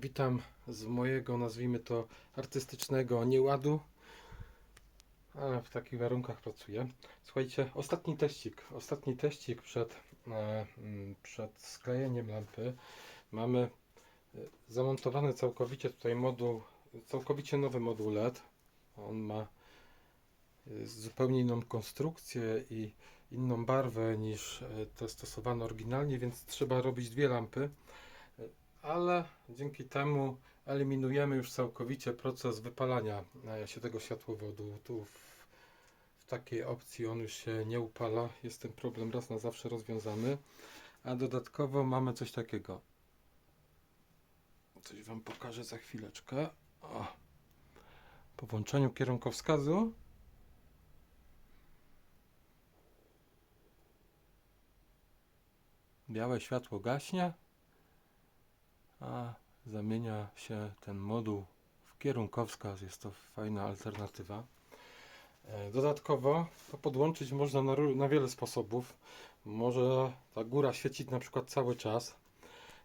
Witam z mojego, nazwijmy to, artystycznego nieładu. Ale w takich warunkach pracuję. Słuchajcie, ostatni teścik. Ostatni teścik przed, e, mm, przed sklejeniem lampy. Mamy e, zamontowany całkowicie tutaj moduł, całkowicie nowy moduł LED. On ma e, zupełnie inną konstrukcję i inną barwę niż te stosowane oryginalnie, więc trzeba robić dwie lampy ale dzięki temu eliminujemy już całkowicie proces wypalania e, się tego światłowodu. Tu w, w takiej opcji on już się nie upala, jest ten problem raz na zawsze rozwiązany, a dodatkowo mamy coś takiego. Coś Wam pokażę za chwileczkę. O. Po włączeniu kierunkowskazu białe światło gaśnie zamienia się ten moduł w kierunkowskaz. Jest to fajna alternatywa. E, Dodatkowo to podłączyć można na, na wiele sposobów. Może ta góra świecić na przykład cały czas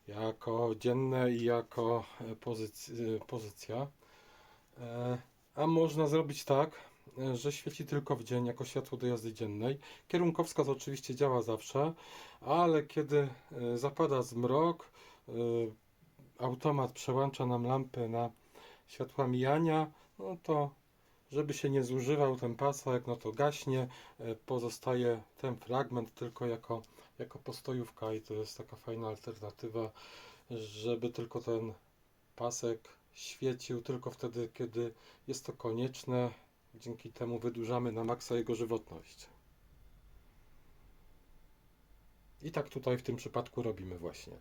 jako dzienne i jako e, pozyc- e, pozycja. A można zrobić tak, że świeci tylko w dzień jako światło do jazdy dziennej. Kierunkowskaz oczywiście działa zawsze, ale kiedy zapada zmrok, automat przełącza nam lampy na światła mijania, no to żeby się nie zużywał ten pasek, no to gaśnie, e, pozostaje ten fragment tylko jako, jako postojówka i to jest taka fajna alternatywa, żeby tylko ten pasek świecił tylko wtedy, kiedy jest to konieczne. Dzięki temu wydłużamy na maksa jego żywotność. I tak tutaj w tym przypadku robimy właśnie.